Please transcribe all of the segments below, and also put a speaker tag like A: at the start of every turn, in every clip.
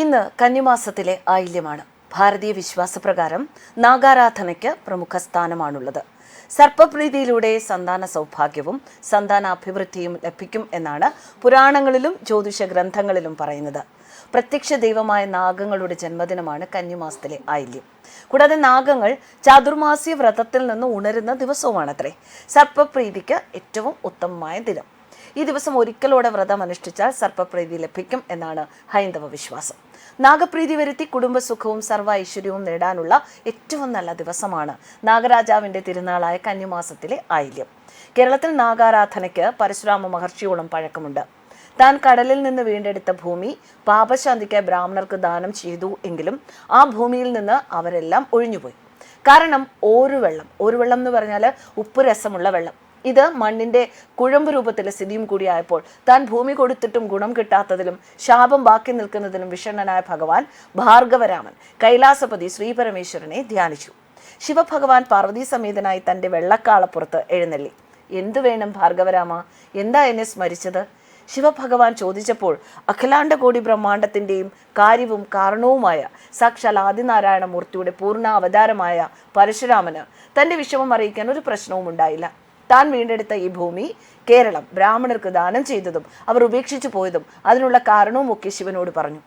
A: ഇന്ന് കന്നിമാസത്തിലെ ആയില്യമാണ്. ഭാരതീയ വിശ്വാസപ്രകാരം നാഗാരാധനയ്ക്ക് പ്രമുഖ സ്ഥാനമാണുള്ളത്. സർപ്പപ്രീതിയിലൂടെ സന്താന സൗഭാഗ്യവും സന്താനാഭിവൃദ്ധിയും ലഭിക്കും എന്നാണ് പുരാണങ്ങളിലും ജ്യോതിഷ ഗ്രന്ഥങ്ങളിലും പറയുന്നത്. പ്രത്യക്ഷ ദൈവമായ നാഗങ്ങളുടെ ജന്മദിനമാണ് കന്നിമാസത്തിലെ ആയില്യം. കൂടാതെ നാഗങ്ങൾ ചാതുർമാസ്യ വ്രതത്തിൽ നിന്ന് ഉണരുന്ന ദിവസവുമാണത്രേ. സർപ്പപ്രീതിക്ക് ഏറ്റവും ഉത്തമമായ ദിനം. ഈ ദിവസം ഒരിക്കലോടെ വ്രതം അനുഷ്ഠിച്ചാൽ സർപ്പപ്രീതി ലഭിക്കും എന്നാണ് ഹൈന്ദവ വിശ്വാസം. നാഗപ്രീതി വരുത്തി കുടുംബസുഖവും സർവ ഐശ്വര്യവും നേടാനുള്ള ഏറ്റവും നല്ല ദിവസമാണ് നാഗരാജാവിന്റെ തിരുനാളായ കന്നിമാസത്തിലെ ആയില്യം. കേരളത്തിൽ നാഗാരാധനയ്ക്ക് പരശുരാമ മഹർഷിയോളം പഴക്കമുണ്ട്. താൻ കടലിൽ നിന്ന് വീണ്ടെടുത്ത ഭൂമി പാപശാന്തിക്ക് ബ്രാഹ്മണർക്ക് ദാനം ചെയ്തു എങ്കിലും ആ ഭൂമിയിൽ നിന്ന് അവരെല്ലാം ഒഴിഞ്ഞുപോയി. കാരണം ഒരു വെള്ളം ഒരു വെള്ളം എന്ന് പറഞ്ഞാൽ ഉപ്പ് രസമുള്ള വെള്ളം. ഇത് മണ്ണിന്റെ കുഴമ്പ് രൂപത്തിലെ സ്ഥിതിയും കൂടിയായപ്പോൾ താൻ ഭൂമി കൊടുത്തിട്ടും ഗുണം കിട്ടാത്തതിലും ശാപം ബാക്കി നിൽക്കുന്നതിലും വിഷണ്ണനായ ഭഗവാൻ ഭാർഗവരാമൻ കൈലാസപതി ശ്രീപരമേശ്വരനെ ധ്യാനിച്ചു. ശിവഭഗവാൻ പാർവതി സമേതനായി തന്റെ വെള്ളക്കാളപ്പുറത്ത് എഴുന്നള്ളി. എന്തു വേണം ഭാർഗവരാമ? എന്താ എന്നെ സ്മരിച്ചത്? ശിവഭഗവാൻ ചോദിച്ചപ്പോൾ അഖിലാണ്ട കോടി ബ്രഹ്മാണ്ടത്തിന്റെയും കാര്യവും കാരണവുമായ സാക്ഷാൽ ആദിനാരായണ മൂർത്തിയുടെ പൂർണ അവതാരമായ പരശുരാമന് തന്റെ വിഷമം അറിയിക്കാൻ ഒരു പ്രശ്നവും ഉണ്ടായില്ല താൻ വീണ്ടെടുത്ത ഈ ഭൂമി കേരളം ബ്രാഹ്മണർക്ക് ദാനം ചെയ്തതും അവർ ഉപേക്ഷിച്ചു പോയതും അതിനുള്ള കാരണവും ഒക്കെ ശിവനോട് പറഞ്ഞു.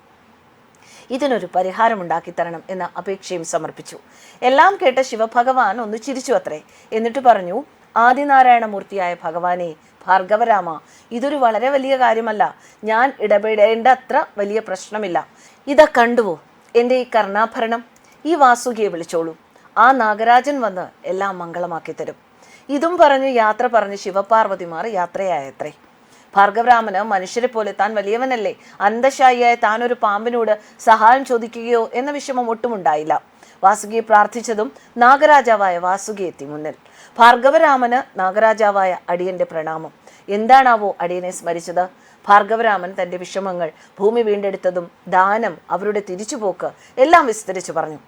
A: ഇതിനൊരു പരിഹാരമുണ്ടാക്കി തരണം എന്ന അപേക്ഷയും സമർപ്പിച്ചു. എല്ലാം കേട്ട ശിവഭഗവാൻ ഒന്ന് ചിരിച്ചു അത്രേ. എന്നിട്ട് പറഞ്ഞു ആദിനാരായണമൂർത്തിയായ ഭഗവാനെ ഭാർഗവരാമ ഇതൊരു വളരെ വലിയ കാര്യമല്ല. ഞാൻ ഇടപെടേണ്ട അത്ര വലിയ പ്രശ്നമില്ല. ഇതാ കണ്ടുവോ എന്റെ ഈ കർണാഭരണം? ഈ വാസുകിയെ വിളിച്ചോളൂ. ആ നാഗരാജൻ വന്ന് എല്ലാം മംഗളമാക്കി തരും ഇതും പറഞ്ഞു യാത്ര പറഞ്ഞ് ശിവപാർവതിമാർ യാത്രയായത്രേ. ഭാർഗവരാമന് മനുഷ്യരെ പോലെ താൻ വലിയവനല്ലേ? അന്തശായിയായ താൻ ഒരു പാമ്പിനോട് സഹായം ചോദിക്കുകയോ എന്ന വിഷമം ഒട്ടുമുണ്ടായില്ല വാസുകിയെ പ്രാർത്ഥിച്ചതും നാഗരാജാവായ വാസുകി എത്തി മുന്നിൽ. ഭാർഗവരാമന് നാഗരാജാവായ അടിയന്റെ പ്രണാമം. എന്താണാവോ അടിയനെ സ്മരിച്ചത്? ഭാർഗവരാമൻ തന്റെ വിഷമങ്ങൾ ഭൂമി വീണ്ടെടുത്തതും ദാനം അവരുടെ തിരിച്ചുപോക്ക് എല്ലാം വിസ്തരിച്ചു പറഞ്ഞു.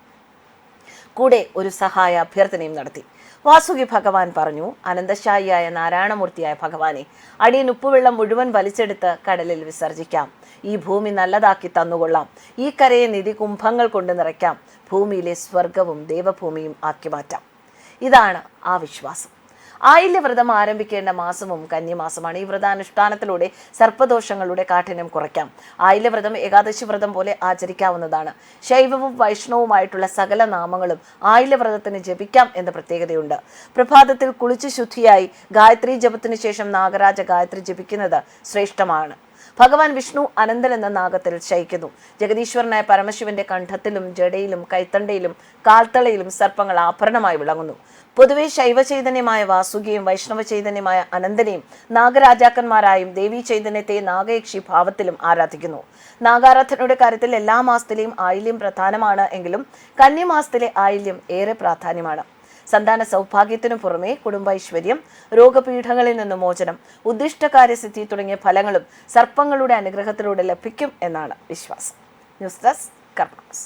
A: കൂടെ ഒരു സഹായ അഭ്യർത്ഥനയും നടത്തി. വാസുകി ഭഗവാൻ പറഞ്ഞു അനന്തശായിയായ നാരായണമൂർത്തിയായ ഭഗവാനെ അടിയൻ ഉപ്പുവെള്ളം മുഴുവൻ വലിച്ചെടുത്ത് കടലിൽ വിസർജിക്കാം. ഈ ഭൂമി നല്ലതാക്കി തന്നുകൊള്ളാം. ഈ കരയെ നിധി കുംഭങ്ങൾ കൊണ്ട് നിറയ്ക്കാം. ഭൂമിയിലെ സ്വർഗവും ദേവഭൂമിയും ആക്കി മാറ്റാം. ഇതാണ് ആ വിശ്വാസം. ആയില്യവ്രതം ആരംഭിക്കേണ്ട മാസവും കന്യമാസമാണ് ഈ വ്രതാനുഷ്ഠാനത്തിലൂടെ സർപ്പദോഷങ്ങളുടെ കാഠിന്യം കുറയ്ക്കാം. ആയില്യവ്രതം ഏകാദശി വ്രതം പോലെ ആചരിക്കാവുന്നതാണ്. ശൈവവും വൈഷ്ണവുമായിട്ടുള്ള സകല നാമങ്ങളും ആയില്യവ്രതത്തിന് ജപിക്കാം എന്ന പ്രത്യേകതയുണ്ട്. പ്രഭാതത്തിൽ കുളിച്ച് ശുദ്ധിയായി ഗായത്രി ജപത്തിന് ശേഷം നാഗരാജ ഗായത്രി ജപിക്കുന്നത് ശ്രേഷ്ഠമാണ്. ഭഗവാൻ വിഷ്ണു അനന്തൻ എന്ന നാഗത്തിൽ ശയിക്കുന്നു. ജഗദീശ്വരനായ പരമശിവന്റെ കണ്ഠത്തിലും ജടയിലും കൈത്തണ്ടയിലും കാൽത്തളയിലും സർപ്പങ്ങൾ ആഭരണമായി വിളങ്ങുന്നു. പൊതുവെ ശൈവ ചൈതന്യമായ വാസുകിയും വൈഷ്ണവ ചൈതന്യമായ അനന്തനെയും നാഗരാജാക്കന്മാരായും ദേവീ ചൈതന്യത്തെ നാഗയക്ഷി ഭാവത്തിലും ആരാധിക്കുന്നു. നാഗാരാധനയുടെ കാര്യത്തിൽ എല്ലാ മാസത്തിലെയും ആയില്യം പ്രധാനമാണ് എങ്കിലും കന്യമാസത്തിലെ ആയില്യം ഏറെ പ്രാധാന്യമാണ്. സന്താന സൗഭാഗ്യത്തിനു പുറമെ കുടുംബൈശ്വര്യം രോഗപീഠങ്ങളിൽ നിന്ന് മോചനം ഉദ്ദിഷ്ടകാര്യസിദ്ധി തുടങ്ങിയ ഫലങ്ങളും സർപ്പങ്ങളുടെ അനുഗ്രഹത്തിലൂടെ ലഭിക്കും എന്നാണ് വിശ്വാസം. News desk karmas.